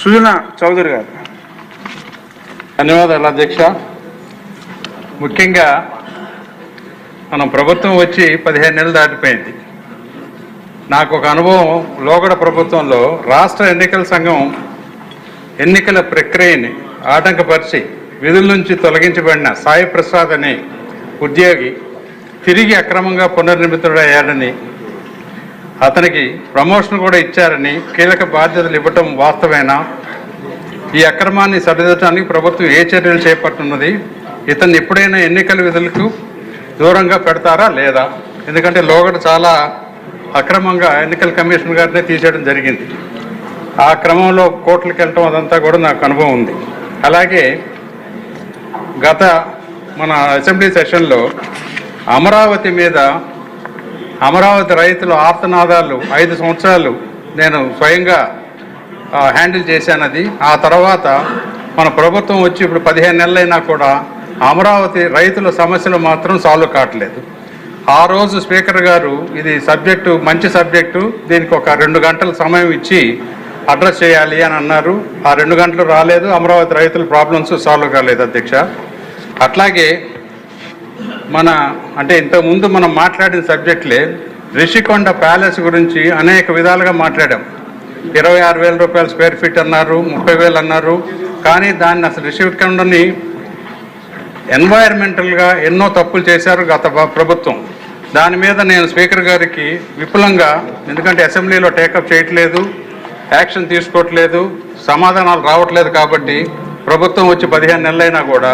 సుజన చౌదరి గారు. ధన్యవాదాలు అధ్యక్ష. ముఖ్యంగా మనం ప్రభుత్వం వచ్చి పదిహేను నెలలు దాటిపోయింది. నాకు ఒక అనుభవం లోగడ ప్రభుత్వంలో రాష్ట్ర ఎన్నికల సంఘం ఎన్నికల ప్రక్రియని ఆటంకపరిచి విధుల నుంచి తొలగించబడిన సాయి ప్రసాద్ అనే ఉద్యోగి తిరిగి అక్రమంగా పునర్నిర్మితుడయ్యాడని అతనికి ప్రమోషన్ కూడా ఇచ్చారని కీలక బాధ్యతలు ఇవ్వటం వాస్తవేనా? ఈ అక్రమాన్ని సరిదిద్దడానికి ప్రభుత్వం ఏ చర్యలు చేపట్టున్నది ఇతన్ని ఎప్పుడైనా ఎన్నికల విధులకు దూరంగా పెడతారా లేదా? ఎందుకంటే లోగడ చాలా అక్రమంగా ఎన్నికల కమిషన్ గారినే తీసేయడం జరిగింది. ఆ క్రమంలో కోర్టులకు వెళ్ళటం అదంతా కూడా నాకు అనుభవం ఉంది. అలాగే గత మన అసెంబ్లీ సెషన్లో అమరావతి మీద అమరావతి రైతుల ఆర్తనాదాలు ఐదు సంవత్సరాలు నేను స్వయంగా హ్యాండిల్ చేశాను అది. ఆ తర్వాత మన ప్రభుత్వం వచ్చి ఇప్పుడు పదిహేను నెలలైనా కూడా అమరావతి రైతుల సమస్యలు మాత్రం సాల్వ్ కావట్లేదు. ఆ రోజు స్పీకర్ గారు ఇది సబ్జెక్టు మంచి సబ్జెక్టు దీనికి ఒక రెండు గంటల సమయం ఇచ్చి అడ్రస్ చేయాలి అని అన్నారు. ఆ రెండు గంటలు రాలేదు. అమరావతి రైతుల ప్రాబ్లమ్స్ సాల్వ్ కాలేదు అధ్యక్ష. అట్లాగే మన అంటే ఇంతకుముందు మనం మాట్లాడిన సబ్జెక్ట్లే రిషికొండ ప్యాలెస్ గురించి అనేక విధాలుగా మాట్లాడాం. ఇరవై ఆరు వేల రూపాయల స్క్వేర్ ఫీట్ అన్నారు ముప్పై వేలు అన్నారు. కానీ దాన్ని అసలు రిషికొండని ఎన్వైరన్మెంటల్గా ఎన్నో తప్పులు చేశారు గత ప్రభుత్వం. దాని మీద నేను స్పీకర్ గారికి విపులంగా ఎందుకంటే అసెంబ్లీలో టేకప్ చేయట్లేదు యాక్షన్ తీసుకోవట్లేదు సమాధానాలు రావట్లేదు కాబట్టి ప్రభుత్వం వచ్చి పదిహేను నెలలైనా కూడా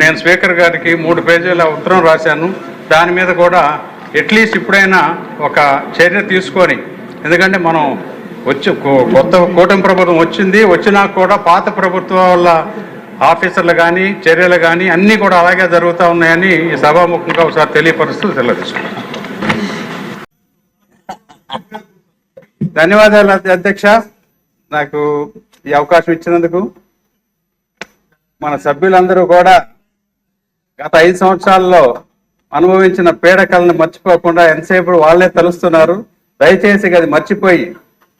నేను స్పీకర్ గారికి మూడు పేజీల ఉత్తరం రాశాను. దాని మీద కూడా అట్లీస్ట్ ఇప్పుడైనా ఒక చర్య తీసుకొని ఎందుకంటే మనం వచ్చి కొత్త కూటమి ప్రభుత్వం వచ్చింది వచ్చినా కూడా పాత ప్రభుత్వం వల్ల ఆఫీసర్లు కానీ చర్యలు కానీ అన్నీ కూడా అలాగే జరుగుతూ ఉన్నాయని ఈ సభాముఖంగా ఒకసారి తెలియపరుస్తూ సెలవు ధన్యవాదాలు అధ్యక్ష. నాకు ఈ అవకాశం ఇచ్చినందుకు మన సభ్యులందరూ కూడా గత ఐదు సంవత్సరాల్లో అనుభవించిన పీడకలను మర్చిపోకుండా ఎంతసేపు వాళ్ళే తలుస్తున్నారు. దయచేసి అది మర్చిపోయి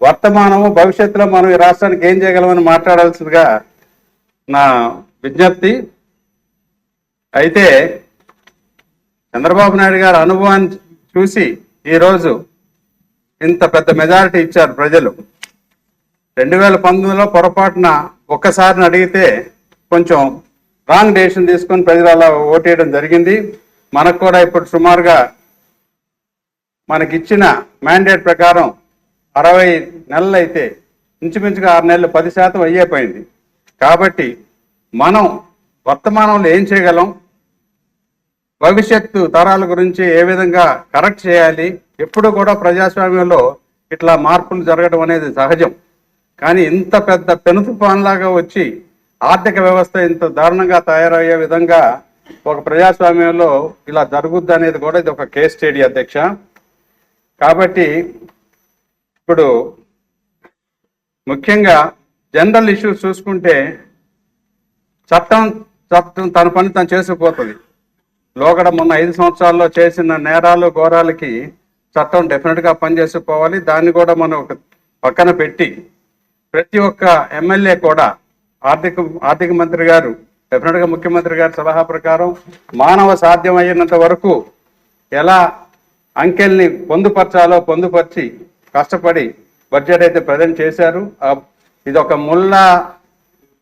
వర్తమానము భవిష్యత్తులో మనం ఈ రాష్ట్రానికి ఏం చేయగలమని మాట్లాడాల్సిందిగా నా విజ్ఞప్తి. అయితే చంద్రబాబు నాయుడు గారి అనుభవాన్ని చూసి ఈరోజు ఇంత పెద్ద మెజారిటీ ఇచ్చారు ప్రజలు. రెండు వేల పంతొమ్మిదిలో పొరపాటున ఒక్కసారిని అడిగితే కొంచెం రాంగ్ డెసిషన్ తీసుకొని ప్రజలు అలా ఓటేయడం జరిగింది. మనకు కూడా ఇప్పుడు సుమారుగా మనకిచ్చిన మ్యాండేట్ ప్రకారం అరవై నెలలు అయితే ఇంచుమించుగా ఆరు నెలలు పది శాతం అయ్యేపోయింది కాబట్టి మనం వర్తమానంలో ఏం చేయగలం? భవిష్యత్తు తరాల గురించి ఏ విధంగా కరెక్ట్ చేయాలి? ఎప్పుడు కూడా ప్రజాస్వామ్యంలో ఇట్లా మార్పులు జరగడం అనేది సహజం. కానీ ఇంత పెద్ద పెను తుఫాన్లాగా వచ్చి ఆర్థిక వ్యవస్థ ఇంత దారుణంగా తయారయ్యే విధంగా ఒక ప్రజాస్వామ్యంలో ఇలా జరుగుద్ది అనేది కూడా ఇది ఒక కేస్ స్టడీ అధ్యక్ష. కాబట్టి ఇప్పుడు ముఖ్యంగా జనరల్ ఇష్యూస్ చూసుకుంటే చట్టం చట్టం తన పని తను చేసుకుపోతుంది. లోగడ మొన్న ఐదు సంవత్సరాల్లో చేసిన నేరాలు ఘోరాలకి చట్టం డెఫినెట్గా గా దాన్ని కూడా మనం ఒక పక్కన పెట్టి ప్రతి ఒక్క ఎమ్మెల్యే కూడా ఆర్థిక ఆర్థిక మంత్రి గారు డెఫినెట్గా ముఖ్యమంత్రి గారి సలహా ప్రకారం మానవ సాధ్యమయ్యేంత వరకు ఎలా అంకెల్ని పొందుపరచాలో పొందుపరిచి కష్టపడి బడ్జెట్ అయితే ప్రజెంట్ చేశారు. ఇది ఒక ముళ్ళ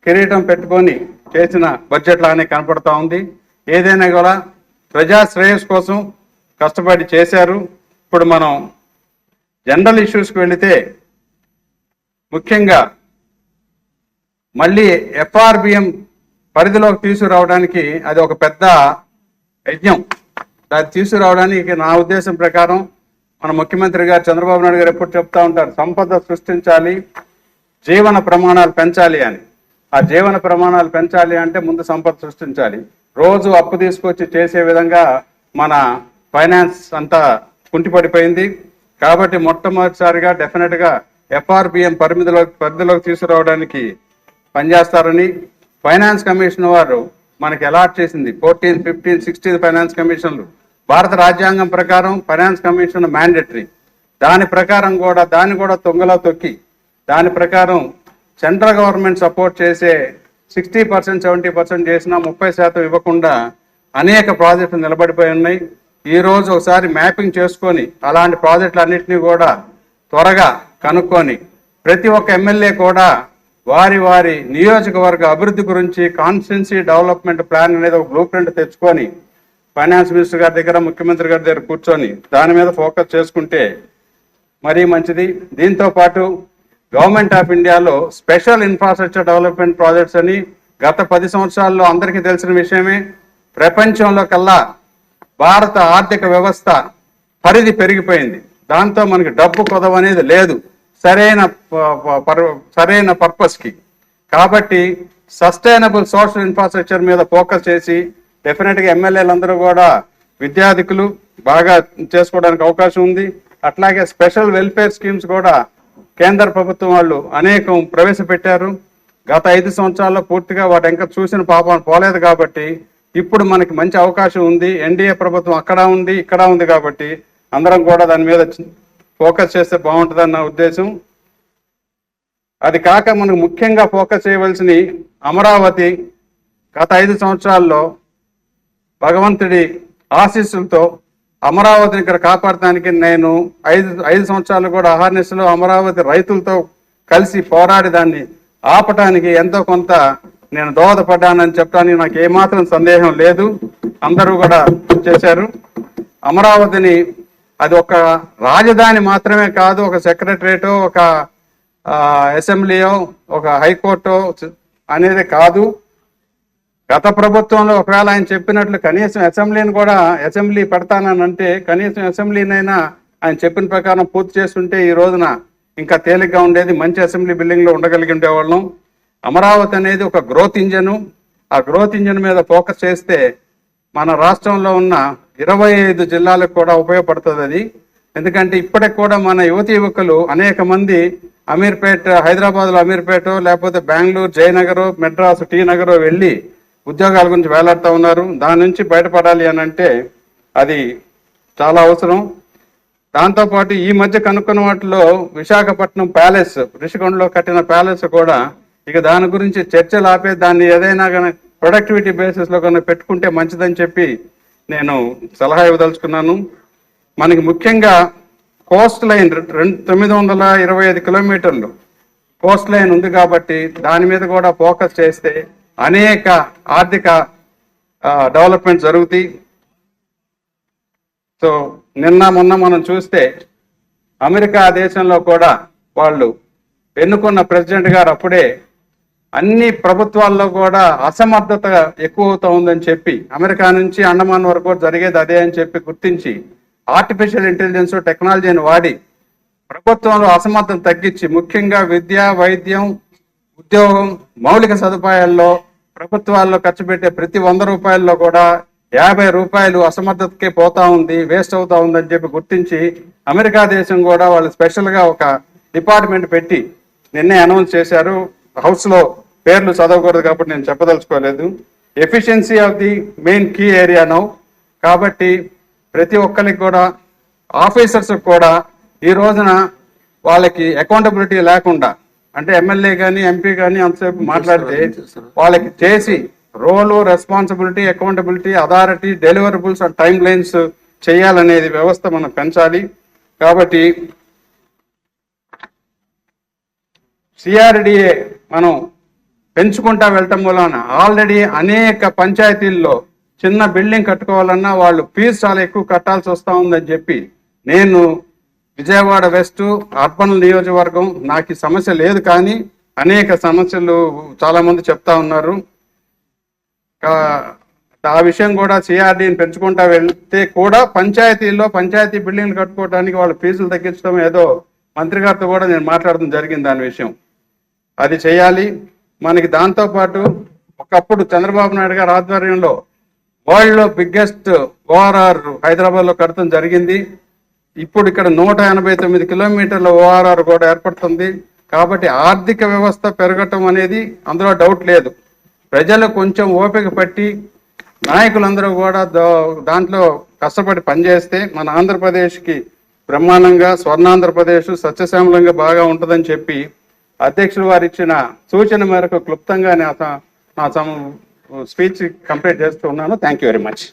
కిరీటం పెట్టుకొని చేసిన బడ్జెట్ లానే కనపడతా ఉంది. ఏదైనా కూడా ప్రజా శ్రేయస్ కోసం కష్టపడి చేశారు. ఇప్పుడు మనం జనరల్ ఇష్యూస్కి వెళితే ముఖ్యంగా మళ్ళీ ఎఫ్ఆర్బిఎం పరిధిలోకి తీసుకురావడానికి అది ఒక పెద్ద యజ్ఞం. దాన్ని తీసుకురావడానికి నా ఉద్దేశం ప్రకారం మన ముఖ్యమంత్రి గారు చంద్రబాబు నాయుడు గారు ఎప్పుడు చెప్తా ఉంటారు సంపద సృష్టించాలి జీవన ప్రమాణాలు పెంచాలి అని. ఆ జీవన ప్రమాణాలు పెంచాలి అంటే ముందు సంపద సృష్టించాలి. రోజు అప్పు తీసుకొచ్చి చేసే విధంగా మన ఫైనాన్స్ అంతా కుంటిపడిపోయింది. కాబట్టి మొట్టమొదటిసారిగా డెఫినెట్గా ఎఫ్ఆర్బిఎం పరిమితిలో పరిధిలోకి తీసుకురావడానికి పనిచేస్తారని ఫైనాన్స్ కమిషన్ వారు మనకి అలాట్ చేసింది. ఫోర్టీన్ ఫిఫ్టీన్ సిక్స్టీన్ ఫైనాన్స్ కమిషన్లు. భారత రాజ్యాంగం ప్రకారం ఫైనాన్స్ కమిషన్ మ్యాండేటరీ. దాని ప్రకారం కూడా దాన్ని కూడా తొంగలో తొక్కి దాని ప్రకారం సెంట్రల్ గవర్నమెంట్ సపోర్ట్ చేసే సిక్స్టీ పర్సెంట్ సెవెంటీ పర్సెంట్ చేసినా ముప్పై శాతం ఇవ్వకుండా అనేక ప్రాజెక్టులు నిలబడిపోయి ఉన్నాయి. ఈ రోజు ఒకసారి మ్యాపింగ్ చేసుకొని అలాంటి ప్రాజెక్టులు అన్నింటినీ కూడా త్వరగా కనుక్కొని ప్రతి ఒక్క ఎమ్మెల్యే కూడా వారి వారి నియోజకవర్గ అభివృద్ధి గురించి కాన్స్టెన్సీ డెవలప్మెంట్ ప్లాన్ అనేది ఒక బ్లూ ప్రింట్ తెచ్చుకొని ఫైనాన్స్ మినిస్టర్ గారి దగ్గర ముఖ్యమంత్రి గారి దగ్గర కూర్చొని దాని మీద ఫోకస్ చేసుకుంటే మరీ మంచిది. దీంతో పాటు గవర్నమెంట్ ఆఫ్ ఇండియాలో స్పెషల్ ఇన్ఫ్రాస్ట్రక్చర్ డెవలప్మెంట్ ప్రాజెక్ట్స్ అని గత పది సంవత్సరాల్లో అందరికీ తెలిసిన విషయమే. ప్రపంచంలో కల్లా భారత ఆర్థిక వ్యవస్థ పరిధి పెరిగిపోయింది. దాంతో మనకి డబ్బు కొదవనేది లేదు. సరైన సరైన పర్పస్కి. కాబట్టి సస్టైనబుల్ సోషల్ ఇన్ఫ్రాస్ట్రక్చర్ మీద ఫోకస్ చేసి డెఫినెట్గా ఎమ్మెల్యేలందరూ కూడా విద్యార్థికులు బాగా చేసుకోవడానికి అవకాశం ఉంది. అట్లాగే స్పెషల్ వెల్ఫేర్ స్కీమ్స్ కూడా కేంద్ర ప్రభుత్వం వాళ్ళు అనేకం ప్రవేశపెట్టారు. గత ఐదు సంవత్సరాల్లో పూర్తిగా వాటి ఇంకా చూసిన పాపం పోలేదు కాబట్టి ఇప్పుడు మనకి మంచి అవకాశం ఉంది. ఎన్డీఏ ప్రభుత్వం అక్కడ ఉంది ఇక్కడ ఉంది కాబట్టి అందరం కూడా దాని మీద ఫోకస్ చేస్తే బాగుంటుందన్న ఉద్దేశం. అది కాక మనకు ముఖ్యంగా ఫోకస్ చేయవలసిన అమరావతి గత ఐదు సంవత్సరాల్లో భగవంతుడి ఆశీస్సులతో అమరావతిని ఇక్కడ కాపాడటానికి నేను ఐదు ఐదు సంవత్సరాలు కూడా అహర్నిశలో అమరావతి రైతులతో కలిసి పోరాడి దాన్ని ఆపటానికి ఎంతో కొంత నేను దోహదపడ్డానని చెప్పడానికి నాకు ఏమాత్రం సందేహం లేదు. అందరూ కూడా చేశారు. అమరావతిని అది ఒక రాజధాని మాత్రమే కాదు ఒక సెక్రటరేటో ఒక అసెంబ్లీయో ఒక హైకోర్టో అనేది కాదు. గత ప్రభుత్వంలో ఒకవేళ ఆయన చెప్పినట్లు కనీసం అసెంబ్లీని కూడా అసెంబ్లీ పెడతానంటే కనీసం అసెంబ్లీనైనా ఆయన చెప్పిన ప్రకారం పూర్తి చేస్తుంటే ఈ రోజున ఇంకా తేలిగ్గా ఉండేది మంచి అసెంబ్లీ బిల్డింగ్లో ఉండగలిగి ఉండేవాళ్ళం అమరావతి అనేది ఒక గ్రోత్ ఇంజను. ఆ గ్రోత్ ఇంజన్ మీద ఫోకస్ చేస్తే మన రాష్ట్రంలో ఉన్న ఇరవై ఐదు జిల్లాలకు కూడా ఉపయోగపడుతుంది అది. ఎందుకంటే ఇప్పటికి కూడా మన యువతి యువకులు అనేక మంది అమీర్పేట హైదరాబాద్లో అమీర్పేట లేకపోతే బెంగళూరు జయనగర్ మెడ్రాస్ టీ నగర్ వెళ్ళి ఉద్యోగాల గురించి వేలాడుతూ ఉన్నారు. దాని నుంచి బయటపడాలి అని అంటే అది చాలా అవసరం. దాంతోపాటు ఈ మధ్య కనుక్కున్న వాటిలో విశాఖపట్నం ప్యాలెస్ రిషికొండలో కట్టిన ప్యాలెస్ కూడా ఇక దాని గురించి చర్చలు ఆపే దాన్ని ఏదైనా కానీ ప్రొడక్టివిటీ బేసిస్లో కన్నా పెట్టుకుంటే మంచిదని చెప్పి నేను సలహా ఇవ్వదలుచుకున్నాను. మనకి ముఖ్యంగా కోస్ట్ లైన్ రెండు తొమ్మిది వందల ఇరవై ఐదు కిలోమీటర్లు కోస్ట్ లైన్ ఉంది కాబట్టి దాని మీద కూడా ఫోకస్ చేస్తే అనేక ఆర్థిక డెవలప్మెంట్ జరుగుతాయి. సో నిన్న మొన్న మనం చూస్తే అమెరికా దేశంలో కూడా వాళ్ళు ఎన్నుకున్న ప్రెసిడెంట్ గారు అప్పుడే అన్ని ప్రభుత్వాల్లో కూడా అసమర్థత ఎక్కువవుతా ఉందని చెప్పి అమెరికా నుంచి అండమాన్ వరకు జరిగేది అదే అని చెప్పి గుర్తించి ఆర్టిఫిషియల్ ఇంటెలిజెన్స్ టెక్నాలజీని వాడి ప్రభుత్వంలో అసమర్థత తగ్గించి ముఖ్యంగా విద్య వైద్యం ఉద్యోగం మౌలిక సదుపాయాల్లో ప్రభుత్వాల్లో ఖర్చు పెట్టే ప్రతి వంద రూపాయల్లో కూడా యాభై రూపాయలు అసమర్థతకే పోతా ఉంది వేస్ట్ అవుతా ఉందని చెప్పి గుర్తించి అమెరికా దేశం కూడా వాళ్ళు స్పెషల్గా ఒక డిపార్ట్మెంట్ పెట్టి నిన్నే అనౌన్స్ చేశారు హౌస్లో పేర్లు చదవకూడదు కాబట్టి నేను చెప్పదలుచుకోలేదు. Efficiency of the main key area now కాబట్టి ప్రతి ఒక్కరికి కూడా ఆఫీసర్స్ కూడా ఈ రోజున వాళ్ళకి అకౌంటబిలిటీ లేకుండా అంటే ఎమ్మెల్యే కానీ ఎంపీ కానీ అంతసేపు మాట్లాడితే వాళ్ళకి చేసి role responsibility accountability authority deliverables and timelines చేయాలనేది వ్యవస్థ మనం పెంచాలి. కాబట్టి సిఆర్డిఏ మనం పెంచుకుంటా వెళ్ళటం వలన ఆల్రెడీ అనేక పంచాయతీల్లో చిన్న బిల్డింగ్ కట్టుకోవాలన్నా వాళ్ళు ఫీజు చాలా ఎక్కువ కట్టాల్సి వస్తూ ఉందని చెప్పి నేను విజయవాడ వెస్ట్ అర్బన్ నియోజకవర్గం నాకు ఈ సమస్య లేదు కానీ అనేక సమస్యలు చాలా మంది చెప్తా ఉన్నారు. ఆ విషయం కూడా సిఆర్డీని పెంచుకుంటా వెళ్తే కూడా పంచాయతీల్లో పంచాయతీ బిల్డింగ్లు కట్టుకోవడానికి వాళ్ళ ఫీజులు తగ్గించడం ఏదో మంత్రి గారితో కూడా నేను మాట్లాడడం జరిగింది దాని విషయం. అది చేయాలి. మనకి దాంతో పాటు ఒకప్పుడు చంద్రబాబు నాయుడు గారి ఆధ్వర్యంలో వరల్డ్లో బిగ్గెస్ట్ ఓఆర్ఆర్ హైదరాబాద్లో కడతం జరిగింది. ఇప్పుడు ఇక్కడ నూట ఎనభై తొమ్మిది కిలోమీటర్ల ఓఆర్ఆర్ కూడా ఏర్పడుతుంది. కాబట్టి ఆర్థిక వ్యవస్థ పెరగటం అనేది అందులో డౌట్ లేదు. ప్రజలు కొంచెం ఓపిక పట్టి నాయకులందరూ కూడా దాంట్లో కష్టపడి పనిచేస్తే మన ఆంధ్రప్రదేశ్కి బ్రహ్మాండంగా స్వర్ణాంధ్రప్రదేశ్ సత్యశ్యామలంగా బాగా ఉంటుందని చెప్పి అధ్యక్షుడు వారు ఇచ్చిన సూచన మేరకు క్లుప్తంగా నా స- నా స్పీచ్ కంప్లీట్ చేస్తూ ఉన్నాను. Thank you very much